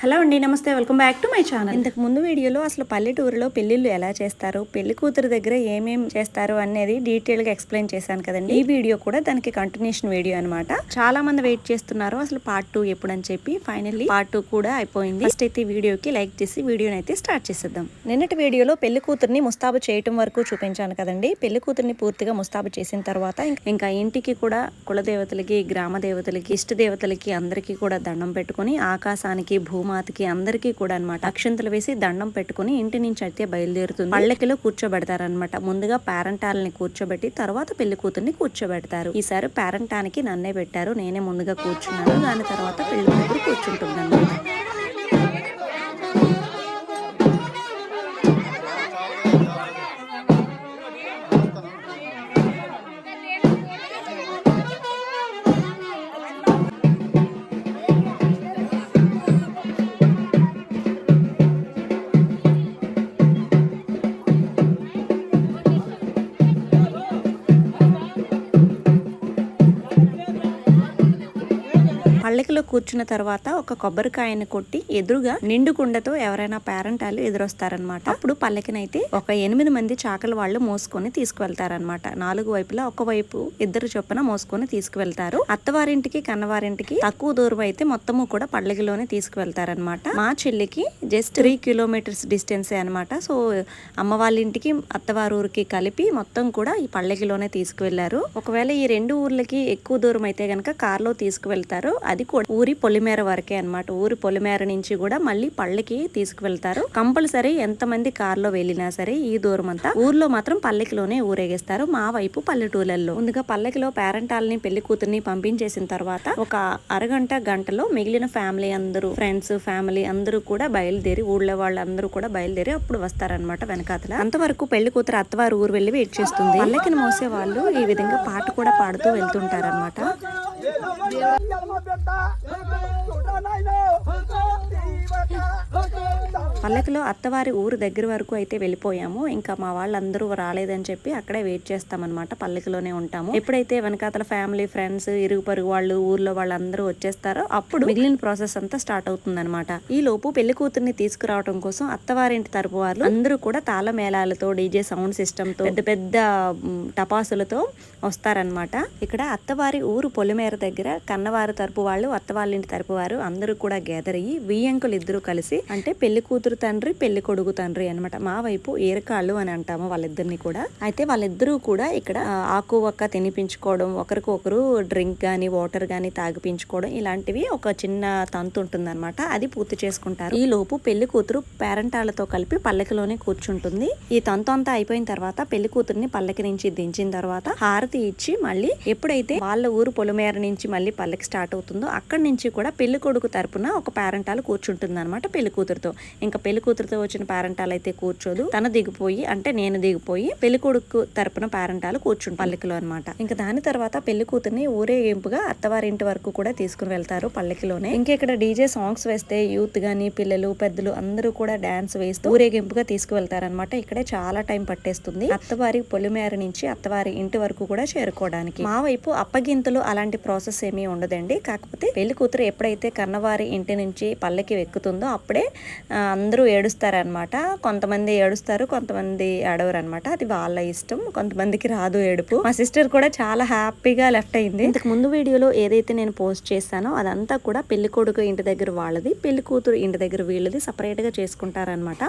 Hello అండి నమస్తే. Welcome back to my channel. ఇంతకు ముందు వీడియోలో అసలు పల్లెటూరులో పెళ్ళిళ్ళు ఎలా చేస్తారు పెళ్ళి కూతురు దగ్గర ఏమేం చేస్తారు అనేది డీటెయిల్గా ఎక్స్ప్లెయిన్ చేశాను కదండి. ఈ వీడియో కూడా దానికి కంటిన్యూషన్ వీడియో అనమాట చాలా మంది వెయిట్ చేస్తున్నారు అసలు పార్ట్ టూ ఎప్పుడని చెప్పి. ఫైనల్లీ పార్ట్ టూ కూడా అయిపోయింది. ఫస్ట్ అయితే వీడియోకి లైక్ చేసి వీడియోని అయితే స్టార్ట్ చేసేద్దాం. నిన్నటి వీడియోలో పెళ్ళి కూతుర్ని ముస్తాబు చేయటం వరకు చూపించాను కదండి. పెళ్ళి కూతుర్ని పూర్తిగా ముస్తాబు చేసిన తర్వాత ఇంకా ఇంటికి కూడా కులదేవతలకి గ్రామ దేవతలకి ఇష్ట దేవతలకి అందరికీ కూడా దండం పెట్టుకొని ఆకాశానికి భూమాతకి అందరికీ కూడా అనమాట అక్షంతలు వేసి దండం పెట్టుకొని ఇంటి నుంచి అయితే బయలుదేరుతుంది. పల్లకిలో కూర్చోబెడతారనమాట ముందుగా పేరంటాలని కూర్చోబెట్టి తర్వాత పెళ్ళి కూతుర్ని కూర్చోబెడతారు. ఈసారి పేరంటానికి నన్నే పెట్టారు. నేనే ముందుగా కూర్చున్నాను. దాని తర్వాత పెళ్ళి కూతురు కూర్చుంటుంది అనమాట కూర్చున్న తర్వాత ఒక కొబ్బరికాయని కొట్టి ఎదురుగా నిండు కుండతో ఎవరైనా పేరెంటాలు ఎదురొస్తారనమాట అప్పుడు పల్లకినైతే ఒక ఎనిమిది మంది చాకల వాళ్ళు మోసుకొని తీసుకువెళ్తారనమాట నాలుగు వైపులా ఒక వైపు ఇద్దరు చొప్పున మోసుకొని తీసుకువెళ్తారు. అత్తవారింటికి కన్నవారింటికి తక్కువ దూరం అయితే మొత్తము కూడా పల్లకిలోనే తీసుకువెళ్తారనమాట మా చెల్లికి జస్ట్ త్రీ కిలోమీటర్స్ డిస్టెన్స్ అనమాట సో అమ్మ వాళ్ళ ఇంటికి కలిపి మొత్తం కూడా ఈ పల్లకిలోనే తీసుకువెళ్ళారు. ఒకవేళ ఈ రెండు ఊర్లకి ఎక్కువ దూరం అయితే గనక కార్లో తీసుకువెళ్తారు. అది కూడా ఊరి పొలిమేర వరకే అన్నమాట. ఊరి పొలిమేర నుంచి కూడా మళ్ళీ పల్లెకి తీసుకువెళ్తారు. కంపల్సరీ ఎంతమంది కార్లో వెళ్ళినా సరే ఈ దూరం అంతా ఊర్లో మాత్రం పల్లెకిలోనే ఊరేగిస్తారు. మా వైపు పల్లెటూళ్ళల్లో ముందుగా పల్లెకిలో పేరెంటాలని పెళ్ళి కూతుర్ని పంపించేసిన తర్వాత ఒక అరగంట గంటలో మిగిలిన ఫ్యామిలీ అందరూ ఫ్రెండ్స్ ఫ్యామిలీ అందరూ కూడా బయలుదేరి ఊళ్ళో వాళ్ళందరూ కూడా బయలుదేరి అప్పుడు వస్తారనమాట వెనకాతల. అంతవరకు పెళ్ళి కూతురు అత్తవారు ఊరు వెళ్ళి వెయిట్ చేస్తుంది. పల్లెకిని మోసే వాళ్ళు ఈ విధంగా పాట కూడా పాడుతూ వెళ్తుంటారనమాట 别打，别打，别打，别打，别打，别打，别打，别打，别打，别打，别打，别打，别打，别打，పల్లకిలో అత్తవారి ఊరు దగ్గర వరకు అయితే వెళ్ళిపోయాము. ఇంకా మా వాళ్ళందరూ రాలేదని చెప్పి అక్కడే వెయిట్ చేస్తామన్నమాట. పల్లకిలోనే ఉంటాము. ఎప్పుడైతే వెనకాతల ఫ్యామిలీ ఫ్రెండ్స్ ఇరుగు పరుగు వాళ్ళు ఊర్లో వాళ్ళందరూ వచ్చేస్తారో అప్పుడు మిగిలిన ప్రాసెస్ అంతా స్టార్ట్ అవుతుందన్నమాట. ఈ లోపు పెళ్ళి కూతుర్ని తీసుకురావడం కోసం అత్తవారింటి తరపు వాళ్ళు అందరూ కూడా తాళ మేళాలతో డీజే సౌండ్ సిస్టమ్తో పెద్ద పెద్ద టపాసులతో వస్తారనమాట ఇక్కడ అత్తవారి ఊరు పొలిమేర దగ్గర కన్నవారి తరపు వాళ్ళు అత్తవాళ్ళ ఇంటి తరపు వారు అందరూ కూడా గ్యాదర్ అయ్యి వియ్యంకులు ఇద్దరు కలిసి అంటే పెళ్ళి కూతురు తండ్రి పెళ్ళి కొడుకు తండ్రి అన్నమాట. మా వైపు ఏరకాళ్ళు అని అంటాము వాళ్ళిద్దరిని కూడా. అయితే వాళ్ళిద్దరూ కూడా ఇక్కడ ఆకు ఒక్క తినిపించుకోవడం ఒకరికి ఒకరు డ్రింక్ గానీ వాటర్ గానీ తాగిపించుకోవడం ఇలాంటివి ఒక చిన్న తంతు ఉంటుంది అది పూర్తి చేసుకుంటారు. ఈ లోపు పెళ్ళి కూతురు పేరంటాలతో కలిపి పల్లకిలోనే కూర్చుంటుంది. ఈ తంతు అంతా అయిపోయిన తర్వాత పెళ్ళి కూతుర్ని పల్లకి నుంచి దించిన తర్వాత హారతి ఇచ్చి మళ్ళీ ఎప్పుడైతే వాళ్ళ ఊరు పొలమేర నుంచి మళ్ళీ పల్లకి స్టార్ట్ అవుతుందో అక్కడి నుంచి కూడా పెళ్ళి కొడుకు తరపున ఒక పేరంటాలు కూర్చుంటుంది అనమాట పెళ్ళి కూతురుతో. ఇంకా పెళ్ళి కూతురుతో వచ్చిన పేరెంటాలు అయితే కూర్చోదు. తను దిగిపోయి అంటే నేను దిగిపోయి పెళ్ళి కొడుకు తరపున పేరెంటాలు కూర్చుంటు పల్లకిలో అనమాట ఇంకా దాని తర్వాత పెళ్ళి కూతుర్ని ఊరేగింపుగా అత్తవారింటి వరకు కూడా తీసుకుని వెళ్తారు పల్లకిలోనే. ఇంకా ఇక్కడ డీజే సాంగ్స్ వేస్తే యూత్ గాని పిల్లలు పెద్దలు అందరూ కూడా డాన్స్ వేస్తూ ఊరేగింపుగా తీసుకువెళ్తారనమాట ఇక్కడే చాలా టైం పట్టేస్తుంది. అత్తవారి పొలిమేర నుంచి అత్తవారి ఇంటి వరకు కూడా చేరుకోవడానికి. మా వైపు అప్పగింతలు అలాంటి ప్రాసెస్ ఏమీ ఉండదండి. కాకపోతే పెళ్ళి కూతురు ఎప్పుడైతే కన్నవారి ఇంటి నుంచి పల్లకి ఎక్కుతుందో అప్పుడే అందరూ ఏడుస్తారనమాట కొంతమంది ఏడుస్తారు కొంతమంది ఏడవరు అనమాట అది వాళ్ళ ఇష్టం. కొంతమందికి రాదు ఏడుపు. మా సిస్టర్ కూడా చాలా హ్యాపీగా లెఫ్ట్ అయింది. ఇంతకు ముందు వీడియోలో ఏదైతే నేను పోస్ట్ చేశానో అదంతా కూడా పెళ్ళి కొడుకు ఇంటి దగ్గర వాళ్ళది పెళ్ళి కూతురు ఇంటి దగ్గర వీళ్ళది సపరేట్గా చేసుకుంటారనమాట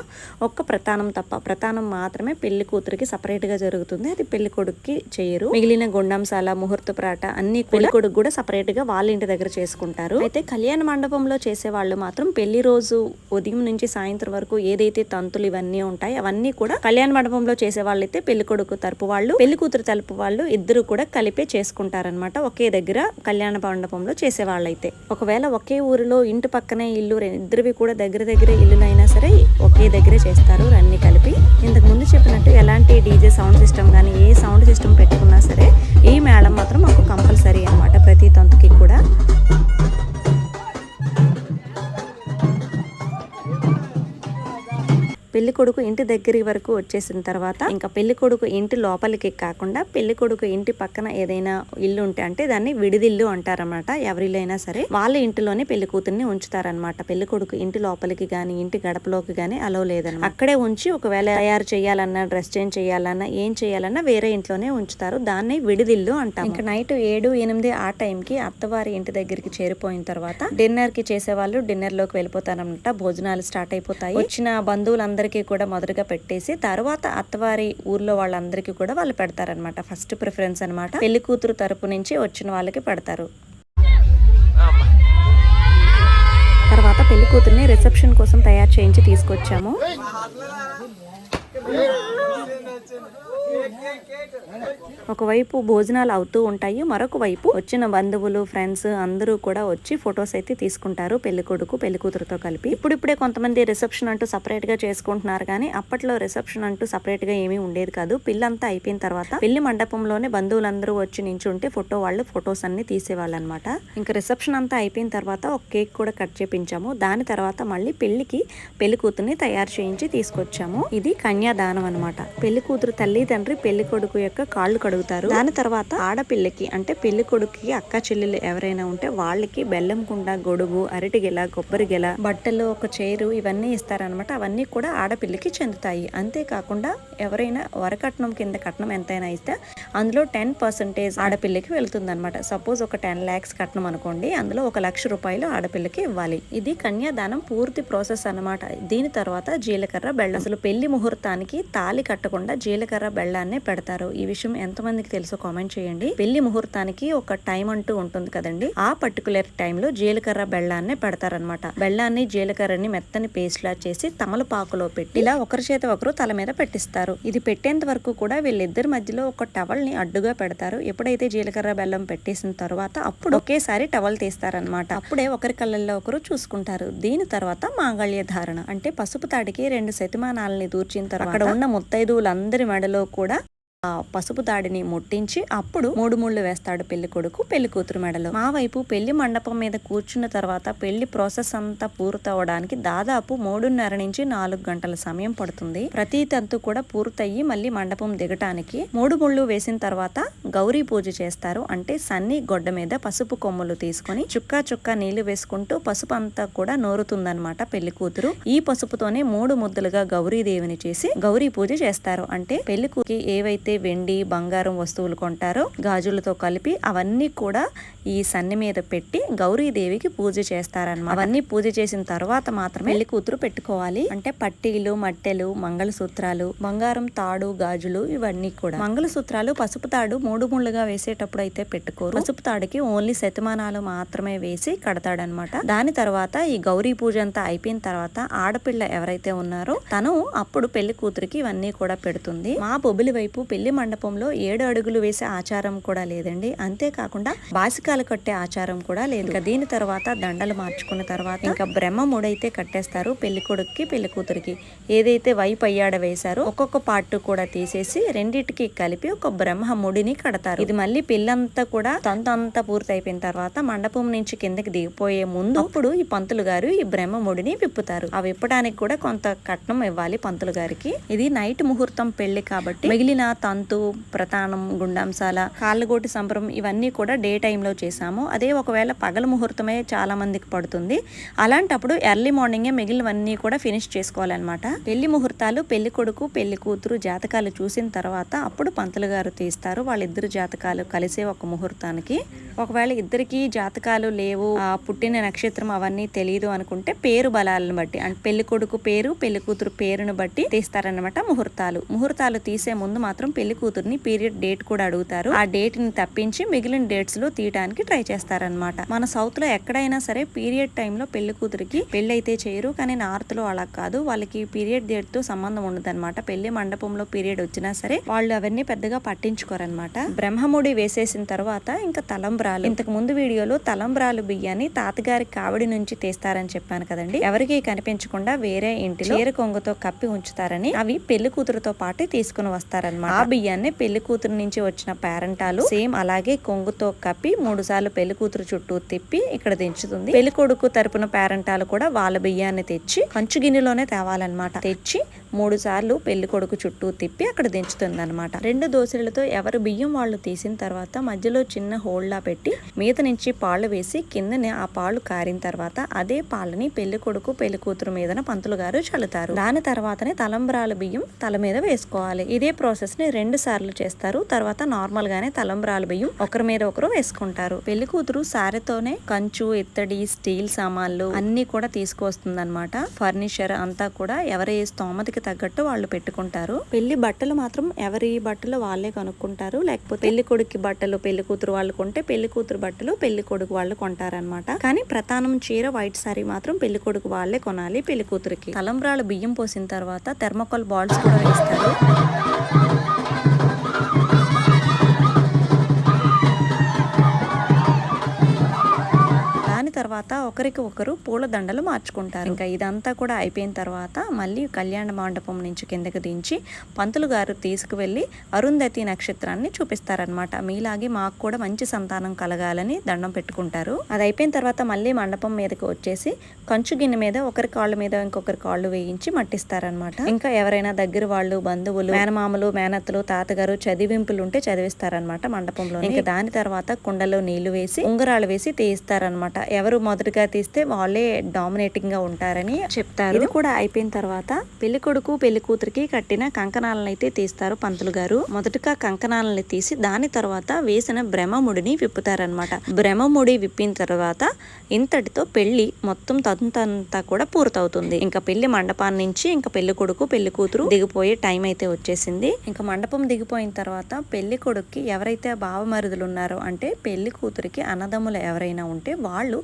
ఒక్క ప్రతానం తప్ప ప్రతానం మాత్రమే పెళ్ళి కూతురికి సపరేట్గా జరుగుతుంది. అది పెళ్ళి కొడుకుకి చేయరు. మిగిలిన గుండంసాల ముహూర్త ప్రాట అన్ని పెళ్ళి కొడుకు కూడా సపరేట్గా వాళ్ళ ఇంటి దగ్గర చేసుకుంటారు. అయితే కళ్యాణ మండపంలో చేసే వాళ్ళు మాత్రం పెళ్ళి రోజు ఉదయం నుంచి సాయంత్రం సాయంత్రం వరకు ఏదైతే తంతులు ఇవన్నీ ఉంటాయి అవన్నీ కూడా కళ్యాణ మండపంలో చేసే వాళ్ళైతే పెళ్ళి కొడుకు తరపు వాళ్ళు పెళ్ళి కూతురు తరపు వాళ్ళు ఇద్దరు కూడా కలిపే చేసుకుంటారనమాట ఒకే దగ్గర కళ్యాణ మండపంలో చేసే వాళ్ళైతే ఒకవేళ ఒకే ఊరిలో ఇంటి పక్కనే ఇల్లు రె- ఇద్దరివి కూడా దగ్గర దగ్గర ఇల్లులైనా సరే ఒకే దగ్గరే చేస్తారు అన్ని కలిపి. ఇంతకు ముందు చెప్పినట్టు ఎలాంటి డీజే సౌండ్ సిస్టమ్ కానీ ఏ సౌండ్ సిస్టమ్ కొడుకు ఇంటి దగ్గర వరకు వచ్చేసిన తర్వాత ఇంకా పెళ్ళి కొడుకు ఇంటి లోపలికి కాకుండా పెళ్ళి కొడుకు ఇంటి పక్కన ఏదైనా ఇల్లు ఉంటే అంటే దాన్ని విడిదిల్లు అంటారనమాట ఎవరిలో అయినా సరే వాళ్ళ ఇంటిలోనే పెళ్ళి కూతుర్ని ఉంచుతారనమాట పెళ్ళి కొడుకు ఇంటి లోపలికి గాని ఇంటి గడపలోకి గాని అలవ్ లేదని అక్కడే ఉంచి ఒకవేళ తయారు చేయాలన్నా డ్రెస్ చేంజ్ చేయాలన్నా ఏం చేయాలన్నా వేరే ఇంట్లోనే ఉంచుతారు. దాన్ని విడిదిల్లు అంటాం ఇంకా నైట్ ఏడు ఎనిమిది ఆ టైం కి అత్తవారి ఇంటి దగ్గరికి చేరిపోయిన తర్వాత డిన్నర్కి చేసే వాళ్ళు డిన్నర్లోకి వెళ్ళిపోతారనమాట భోజనాలు స్టార్ట్ అయిపోతాయి. వచ్చిన బంధువులందరికీ కూడా మొదటగా పెట్టేసి తర్వాత అత్తవారి ఊర్లో వాళ్ళందరికీ కూడా వాళ్ళు పెడతారనమాట ఫస్ట్ ప్రిఫరెన్స్ అన్నమాట. పెళ్ళి కూతురు తరపు నుంచి వచ్చిన వాళ్ళకి పెడతారు. తర్వాత పెళ్ళి కూతుర్ని రిసెప్షన్ కోసం తయారు చేయించి తీసుకొచ్చాము. ఒకవైపు భోజనాలు అవుతూ ఉంటాయి మరొక వైపు వచ్చిన బంధువులు ఫ్రెండ్స్ అందరూ కూడా వచ్చి ఫొటోస్ అయితే తీసుకుంటారు పెళ్ళి కొడుకు పెళ్ళి కూతురుతో కలిపి. ఇప్పుడిప్పుడే కొంతమంది రిసెప్షన్ అంటూ సపరేట్గా చేసుకుంటున్నారు కానీ అప్పట్లో రిసెప్షన్ అంటూ సపరేట్గా ఏమీ ఉండేది కాదు. పిల్లంతా అయిపోయిన తర్వాత పెళ్ళి మండపంలోనే బంధువులందరూ వచ్చి నించుంటే ఫోటో వాళ్ళు ఫొటోస్ అన్ని తీసేవాళ్ళు అనమాట ఇంకా రిసెప్షన్ అంతా అయిపోయిన తర్వాత ఒక కేక్ కూడా కట్ చేపించాము. దాని తర్వాత మళ్ళీ పెళ్ళికి పెళ్ళి కూతుర్ని తయారు చేయించి తీసుకొచ్చాము. ఇది దానం అన్నమాట. పెళ్ళి కూతురు తల్లి తండ్రి పెళ్ళి కొడుకు యొక్క కాళ్ళు కడుగుతారు. దాని తర్వాత ఆడపిల్లకి అంటే పెళ్ళి కొడుకుకి అక్క చెల్లెలు ఎవరైనా ఉంటే వాళ్ళకి బెల్లం కుండ గొడుగు అరటి గెల కొబ్బరి గెల బట్టలు ఒక చైరు ఇవన్నీ ఇస్తారనమాట అవన్నీ కూడా ఆడపిల్లకి చెందుతాయి. అంతేకాకుండా ఎవరైనా వరకట్నం కింద కట్నం ఎంతైనా ఇస్తే అందులో టెన్ పర్సెంటేజ్ ఆడపిల్లకి వెళ్తుంది అనమాట సపోజ్ ఒక టెన్ ల్యాక్స్ కట్నం అనుకోండి అందులో ఒక లక్ష రూపాయలు ఆడపిల్లకి ఇవ్వాలి. ఇది కన్యాదానం పూర్తి ప్రాసెస్ అన్నమాట. దీని తర్వాత జీలకర్ర బెల్లం. అసలు పెళ్ళి ముహూర్తానికి తాలి కట్టకుండా జీలకర్ర బెల్లాన్నే పెడతారు. ఈ విషయం ఎంతమందికి తెలుసో కామెంట్ చేయండి. పెళ్ళి ముహూర్తానికి ఒక టైం అంటూ ఉంటుంది కదండి. ఆ పర్టికులర్ టైంలో జీలకర్ర బెల్లాన్నే పెడతారనమాట బెల్లాన్ని జీలకర్రని మెత్తని పేస్ట్ లా చేసి తమలపాకులో పెట్టి ఇలా ఒకరి చేత ఒకరు తల మీద పెట్టిస్తారు. ఇది పెట్టేంత వరకు కూడా వీళ్ళిద్దరి మధ్యలో ఒక టవల్ని అడ్డుగా పెడతారు. ఎప్పుడైతే జీలకర్ర బెల్లం పెట్టేసిన తర్వాత అప్పుడు ఒకేసారి టవల్ తీస్తారనమాట అప్పుడే ఒకరి కళ్ళల్లో ఒకరు చూసుకుంటారు. దీని తర్వాత మాంగళ్య ధారణ. అంటే పసుపు తాడికి రెండు శతమానాలని దూర్చిన తర్వాత అక్కడ ఉన్న ముత్తైదువులందరి మెడలో కూడా పసుపు తాడిని ముట్టించి అప్పుడు మూడు ముళ్ళు వేస్తాడు పెళ్ళి కొడుకు పెళ్ళి కూతురు మెడలో. మా వైపు పెళ్ళి మండపం మీద కూర్చున్న తర్వాత పెళ్ళి ప్రాసెస్ అంతా పూర్తవడానికి దాదాపు మూడున్నర నుంచి నాలుగు గంటల సమయం పడుతుంది. ప్రతి తంతు కూడా పూర్తయి మళ్ళీ మండపం దిగటానికి మూడు ముళ్ళు వేసిన తర్వాత గౌరీ పూజ చేస్తారు. అంటే సన్ని గొడ్డ మీద పసుపు కొమ్ములు తీసుకొని చుక్క చుక్క నీళ్ళు వేసుకుంటూ పసుపు అంతా కూడా నోరుతుందన్నమాట పెళ్ళి కూతురు. ఈ పసుపుతోనే మూడు ముద్దలుగా గౌరీదేవిని చేసి గౌరీ పూజ చేస్తారు. అంటే పెళ్ళి కూతురికి ఏవైతే వెండి బంగారం వస్తువులు కొంటారో. గాజులతో కలిపి అవన్నీ కూడా ఈ సన్ని మీద పెట్టి గౌరీదేవికి పూజ చేస్తారన్నమాట. అవన్నీ పూజ చేసిన తర్వాత మాత్రమే పెళ్ళి కూతురు పెట్టుకోవాలి. అంటే పట్టీలు మట్టెలు మంగళసూత్రాలు బంగారం తాడు గాజులు ఇవన్నీ కూడా. మంగళసూత్రాలు పసుపు తాడు మూడు ముళ్ళుగా వేసేటప్పుడు అయితే పెట్టుకోరు. పసుపు తాడుకి ఓన్లీ శతమానాలు మాత్రమే వేసి కడతాడనమాట దాని తర్వాత ఈ గౌరీ పూజ అంతా అయిపోయిన తర్వాత ఆడపిల్ల ఎవరైతే ఉన్నారో తను అప్పుడు పెళ్ళి కూతురికి ఇవన్నీ కూడా పెడుతుంది. మా బొబ్బిలి వైపు పెళ్ళి మండపంలో ఏడు అడుగులు వేసే ఆచారం కూడా లేదండి. అంతేకాకుండా బాసికాలు కట్టే ఆచారం కూడా లేదు. ఇంకా దీని తర్వాత దండలు మార్చుకున్న తర్వాత ఇంకా బ్రహ్మ మూడైతే కట్టేస్తారు పెళ్ళి కొడుక్కి పెళ్ళి కూతురికి. ఏదైతే వైపు అయ్యాడ వేశారో ఒక్కొక్క పార్ట్ కూడా తీసేసి రెండిటికి కలిపి ఒక బ్రహ్మ ముడిని కడతారు. ఇది మళ్ళీ పెళ్ళంతా కూడా తంతు అంతా పూర్తి అయిపోయిన తర్వాత మండపం నుంచి కిందకి దిగిపోయే ముందు అప్పుడు ఈ పంతులు గారు ఈ బ్రహ్మ ముడిని విప్పుతారు. ఆ విప్పడానికి కూడా కొంత కట్నం ఇవ్వాలి పంతులు గారికి. ఇది నైట్ ముహూర్తం పెళ్ళి కాబట్టి మిగిలిన తంతు ప్రతానం గుండాంశాల కాళ్ళగోటి సంబరం ఇవన్నీ కూడా డే టైంలో చేసాము అదే ఒకవేళ పగల ముహూర్తమే చాలా మందికి పడుతుంది. అలాంటప్పుడు ఎర్లీ మార్నింగే మిగిలినవన్నీ కూడా ఫినిష్ చేసుకోవాలన్నమాట. పెళ్ళి ముహూర్తాలు పెళ్ళి కొడుకు పెళ్ళి కూతురు జాతకాలు చూసిన తర్వాత అప్పుడు పంతులు గారు తీస్తారు. వాళ్ళిద్దరు జాతకాలు కలిసే ఒక ముహూర్తానికి. ఒకవేళ ఇద్దరికి జాతకాలు లేవు ఆ పుట్టిన నక్షత్రం అవన్నీ తెలియదు అనుకుంటే పేరు బలాలను బట్టి అంటే పెళ్ళి కొడుకు పేరు పెళ్ళి కూతురు పేరును బట్టి తీస్తారన్నమాట ముహూర్తాలు. ముహూర్తాలు తీసే ముందు మాత్రం పెళ్ళి కూతుర్ని పీరియడ్ డేట్ కూడా అడుగుతారు. ఆ డేట్ని తప్పించి మిగిలిన డేట్స్లో తీయడానికి ట్రై చేస్తారనమాట మన సౌత్లో ఎక్కడైనా సరే పీరియడ్ టైంలో పెళ్ళి కూతురికి పెళ్ళి అయితే చేయరు కానీ నార్త్లో అలా కాదు. వాళ్ళకి పీరియడ్ డేట్తో సంబంధం ఉండదు అనమాట పెళ్ళి మండపంలో పీరియడ్ వచ్చినా సరే వాళ్ళు అవన్నీ పెద్దగా పట్టించుకోరనమాట బ్రహ్మముడి వేసేసిన తర్వాత ఇంకా తలంబ్ర తలంబ్రాలు. ఇంతకు ముందు వీడియోలో తలంబ్రాలు బియ్యాన్ని తాతగారి కావిడి నుంచి తీస్తారని చెప్పాను కదండి. ఎవరికి కనిపించకుండా వేరే ఇంటిలో చీర కొంగుతో కప్పి ఉంచుతారని అవి పెళ్ళి కూతురుతో పాటు తీసుకుని వస్తారనమాట ఆ బియ్యాన్ని పెళ్ళి కూతురు నుంచి వచ్చిన పేరెంటాలు సేమ్ అలాగే కొంగుతో కప్పి మూడు సార్లు పెళ్ళి కూతురు చుట్టూ తిప్పి ఇక్కడ దించుతుంది. పెళ్ళి కొడుకు తరపున పేరెంటాలు కూడా వాళ్ళ బియ్యాన్ని తెచ్చి కంచు గిన్నెలోనే తేవాలన్నమాట. తెచ్చి మూడు సార్లు పెళ్ళి కొడుకు చుట్టూ తిప్పి అక్కడ దించుతుంది అనమాట రెండు దోశలతో ఎవరు బియ్యం వాళ్ళు తీసిన తర్వాత మధ్యలో చిన్న హోల్లా పెట్టి మీద నుంచి పాలు వేసి కిందనే ఆ పాలు కారిన తర్వాత అదే పాలని పెళ్ళి కొడుకు పెళ్ళి కూతురు మీదన పంతులు గారు చల్లుతారు. దాని తర్వాతనే తలంబ్రాల బియ్యం తల మీద వేసుకోవాలి. ఇదే ప్రాసెస్ని రెండు సార్లు చేస్తారు. తర్వాత నార్మల్ గానే తలంబ్రాల బియ్యం ఒకరి మీద ఒకరు వేసుకుంటారు. పెళ్ళి కూతురు సారెతోనే కంచు ఇత్తడి స్టీల్ సామాన్లు అన్ని కూడా తీసుకొస్తుందన్నమాట ఫర్నిచర్ అంతా కూడా ఎవరి స్తోమతకి తగ్గట్టు వాళ్ళు పెట్టుకుంటారు. పెళ్ళి బట్టలు మాత్రం ఎవరి బట్టలు వాళ్ళే కొనుక్కుంటారు. లేకపోతే పెళ్ళి కొడుకు బట్టలు పెళ్ళి కూతురు వాళ్ళు కొంటే పెళ్ళి పెళ్ళి కూతురు బట్టలు పెళ్ళి కొడుకు వాళ్ళు కొంటారనమాట కానీ ప్రధానం చీర వైట్ సారీ మాత్రం పెళ్ళి కొడుకు వాళ్ళే కొనాలి పెళ్ళి కూతురికి. తలంబ్రాలు బియ్యం పోసిన తర్వాత థెర్మకోల్ బాల్స్ కూడా వేస్తారు. తర్వాత ఒకరికి ఒకరు పూల దండలు మార్చుకుంటారు. ఇంకా ఇదంతా కూడా అయిపోయిన తర్వాత మళ్ళీ కళ్యాణ మండపం నుంచి కిందకి దించి పంతులు గారు తీసుకువెళ్ళి అరుంధతి నక్షత్రాన్ని చూపిస్తారనమాట మీలాగే మాకు కూడా మంచి సంతానం కలగాలని దండం పెట్టుకుంటారు. అది అయిపోయిన తర్వాత మళ్ళీ మండపం మీదకి వచ్చేసి కంచు గిన్నె మీద ఒకరి కాళ్ళ మీద ఇంకొకరి కాళ్ళు వేయించి మట్టిస్తారనమాట ఇంకా ఎవరైనా దగ్గర వాళ్ళు బంధువులు మేనమామలు మేనత్తలు తాతగారు చదివింపులు ఉంటే చదివిస్తారనమాట మండపంలో ఇంకా దాని తర్వాత కుండలో నీళ్ళు వేసి ఉంగరాలు వేసి తీస్తారనమాట ఎవరు మొదటగా తీస్తే వాళ్ళే డామినేటింగ్గా ఉంటారని చెప్తారు. ఇది కూడా అయిపోయిన తర్వాత పెళ్ళి కొడుకు పెళ్ళి కూతురికి కట్టిన కంకణాలను అయితే తీస్తారు పంతులు గారు. మొదటగా కంకణాలని తీసి దాని తర్వాత వేసిన బ్రహ్మముడిని విప్పుతారనమాట బ్రహ్మముడి విప్పిన తర్వాత ఇంతటితో పెళ్ళి మొత్తం తంతంతా కూడా పూర్తవుతుంది. ఇంకా పెళ్ళి మండపాన్ని నుంచి ఇంకా పెళ్ళి కొడుకు పెళ్ళి కూతురు దిగిపోయే టైం అయితే వచ్చేసింది. ఇంకా మండపం దిగిపోయిన తర్వాత పెళ్ళి కొడుక్కి ఎవరైతే బావమరుదులు ఉన్నారో అంటే పెళ్ళి కూతురికి అన్నదమ్ములు ఎవరైనా ఉంటే వాళ్ళు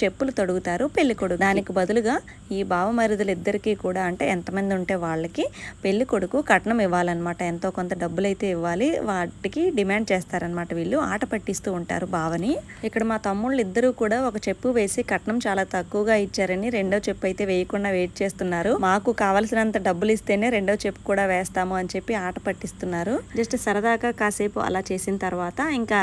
చెప్పులు తొడుగుతారు పెళ్ళి కొడుకు దానికి బదులుగా ఈ బావమరుదులు ఇద్దరికి కూడా అంటే ఎంతమంది ఉంటే వాళ్ళకి పెళ్ళి కొడుకు కట్నం ఇవ్వాలన్నమాట. ఎంతో కొంత డబ్బులు అయితే ఇవ్వాలి. వాటికి డిమాండ్ చేస్తారనమాట వీళ్ళు. ఆట పట్టిస్తూ ఉంటారు బావని. ఇక్కడ మా తమ్ముళ్ళు ఇద్దరు కూడా ఒక చెప్పు వేసి కట్నం చాలా తక్కువగా ఇచ్చారని రెండో చెప్పు అయితే వేయకుండా వెయిట్ చేస్తున్నారు. మాకు కావలసినంత డబ్బులు ఇస్తేనే రెండో చెప్పు కూడా వేస్తాము అని చెప్పి ఆట పట్టిస్తున్నారు. జస్ట్ సరదాగా కాసేపు అలా చేసిన తర్వాత ఇంకా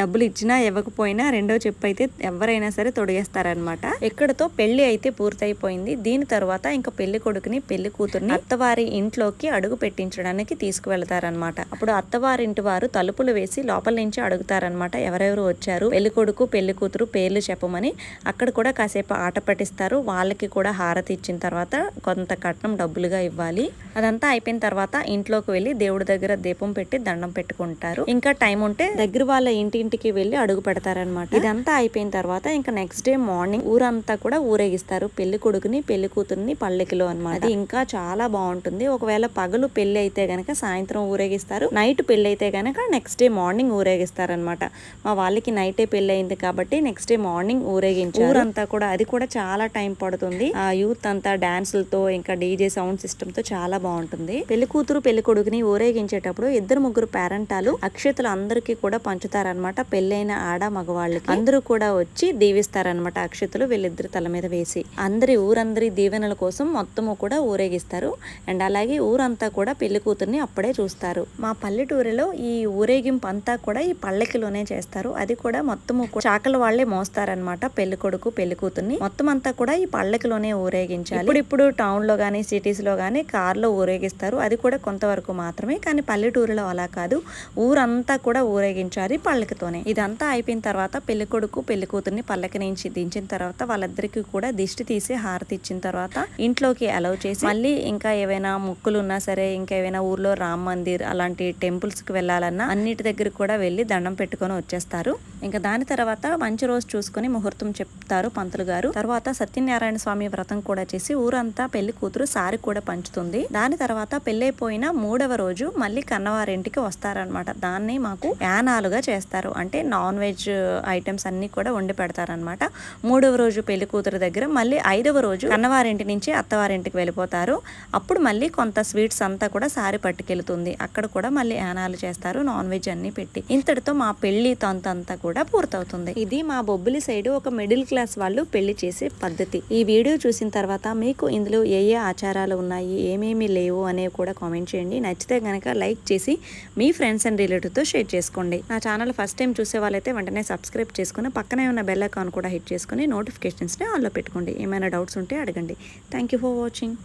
డబ్బులు ఇచ్చినా ఇవ్వకపోయినా రెండో చెప్పు అయితే ఎవరైనా సరే చేస్తారనమాట ఇక్కడతో పెళ్ళి అయితే పూర్తయిపోయింది దీని తర్వాత ఇంకా పెళ్ళి కొడుకుని పెళ్ళి కూతుర్ని అత్తవారి ఇంట్లోకి అడుగు పెట్టించడానికి తీసుకువెళ్తారనమాట అప్పుడు అత్తవారింటి వారు తలుపులు వేసి లోపల నుంచి అడుగుతారనమాట ఎవరెవరు వచ్చారు పెళ్ళి కొడుకు పెళ్ళి కూతురు పేర్లు చెప్పమని. అక్కడ కూడా కాసేపు ఆట పట్టిస్తారు వాళ్ళకి కూడా హారతి ఇచ్చిన తర్వాత కొంత కట్నం డబ్బులుగా ఇవ్వాలి. అదంతా అయిపోయిన తర్వాత ఇంట్లోకి వెళ్ళి దేవుడి దగ్గర దీపం పెట్టి దండం పెట్టుకుంటారు. ఇంకా టైం ఉంటే దగ్గర వాళ్ళ ఇంటింటికి వెళ్ళి అడుగు పెడతారనమాట ఇదంతా అయిపోయిన తర్వాత ఇంకా నెక్స్ట్ డే మార్నింగ్ ఊరంతా కూడా ఊరేగిస్తారు. పెళ్ళి కొడుకుని పెళ్ళి కూతుర్ని పల్లెకిలో అనమాట అది ఇంకా చాలా బాగుంటుంది. ఒకవేళ పగలు పెళ్ళి అయితే గనక సాయంత్రం ఊరేగిస్తారు. నైట్ పెళ్ళి అయితే గనక నెక్స్ట్ డే మార్నింగ్ ఊరేగిస్తారు అనమాట మా వాళ్ళకి నైటే పెళ్ళి అయింది కాబట్టి నెక్స్ట్ డే మార్నింగ్ ఊరేగించారు. ఊరంతా కూడా అది కూడా చాలా టైం పడుతుంది. ఆ యూత్ అంతా డాన్సులతో ఇంకా డీజే సౌండ్ సిస్టమ్తో చాలా బాగుంటుంది. పెళ్ళి కూతురు పెళ్ళి కొడుకుని ఊరేగించేటప్పుడు ఇద్దరు ముగ్గురు పేరెంటాలు అక్షతలు అందరికీ కూడా పంచుతారనమాట పెళ్ళైన ఆడ మగవాళ్ళకి. అందరూ కూడా వచ్చి దీవిస్తారనమాట అక్షతలు వీళ్ళిద్దరి తల మీద వేసి అందరి ఊరందరి దీవెనల కోసం మొత్తము కూడా ఊరేగిస్తారు. అండ్ అలాగే ఊరంతా కూడా పెళ్ళి కూతుర్ని అప్పుడే చూస్తారు. మా పల్లెటూరులో ఈ ఊరేగింపు అంతా కూడా ఈ పల్లకిలోనే చేస్తారు. అది కూడా మొత్తము చాకల వాళ్ళే మోస్తారనమాట పెళ్ళి కొడుకు పెళ్ళి కూతుర్ని. మొత్తం అంతా కూడా ఈ పల్లకిలోనే ఊరేగించాలి. ఇప్పుడు ఇప్పుడు టౌన్లో గానీ సిటీస్లో గానీ కార్లో ఊరేగిస్తారు. అది కూడా కొంతవరకు మాత్రమే కానీ పల్లెటూరులో అలా కాదు. ఊరంతా కూడా ఊరేగించాలి పల్లకితోనే. ఇదంతా అయిపోయిన తర్వాత పెళ్ళి కొడుకు పెళ్ళి కూతుర్ని పల్లకి నుంచి దించిన తర్వాత వాళ్ళిద్దరికీ కూడా దిష్టి తీసి హారతి ఇచ్చిన తర్వాత ఇంట్లోకి అలౌ చేసి మళ్ళీ ఇంకా ఏవైనా ముక్కులు ఉన్నా సరే ఇంకా ఏవైనా ఊర్లో రామ్ మందిర్ అలాంటి టెంపుల్స్కి వెళ్ళాలన్నా అన్నిటి దగ్గర కూడా వెళ్ళి దండం పెట్టుకొని వచ్చేస్తారు. ఇంకా దాని తర్వాత మంచి రోజు చూసుకుని ముహూర్తం చెప్తారు పంతులు గారు. తర్వాత సత్యనారాయణ స్వామి వ్రతం కూడా చేసి ఊరంతా పెళ్ళి కూతురు సారి కూడా పంచుతుంది. దాని తర్వాత పెళ్ళైపోయిన మూడవ రోజు మళ్ళీ కన్నవారింటికి వస్తారనమాట దాన్ని మాకు యానాలుగా చేస్తారు. అంటే నాన్ వెజ్ ఐటమ్స్ అన్ని కూడా వండి పెడతారనమాట మూడవ రోజు పెళ్ళి కూతురు దగ్గర మళ్ళీ ఐదవ రోజు అన్నవారింటి నుంచి అత్తవారింటికి వెళ్ళిపోతారు. అప్పుడు మళ్ళీ కొంత స్వీట్స్ అంతా కూడా సారి పట్టుకెళ్తుంది. అక్కడ కూడా మళ్ళీ యానాలు చేస్తారు నాన్ వెజ్ అన్ని పెట్టి. ఇంతటితో మా పెళ్ళి తంతంతా కూడా పూర్తవుతుంది. ఇది మా బొబ్బిలి సైడ్ ఒక మిడిల్ క్లాస్ వాళ్ళు పెళ్ళి చేసే పద్ధతి. ఈ వీడియో చూసిన తర్వాత మీకు ఇందులో ఏ ఏ ఆచారాలు ఉన్నాయి ఏమేమి లేవు అనేవి కూడా కామెంట్ చేయండి. నచ్చితే గనక లైక్ చేసి మీ ఫ్రెండ్స్ అండ్ రిలేటివ్తో షేర్ చేసుకోండి. నా ఛానల్ ఫస్ట్ టైం చూసే వాళ్ళైతే వెంటనే సబ్స్క్రైబ్ చేసుకుని పక్కనే ఉన్న బెల్ అకౌంట్ కూడా హిట్ చేసుకుని నోటిఫికేషన్స్ని ఆన్లో పెట్టుకోండి. ఏమైనా డౌట్స్ ఉంటే అడగండి. Thank you for watching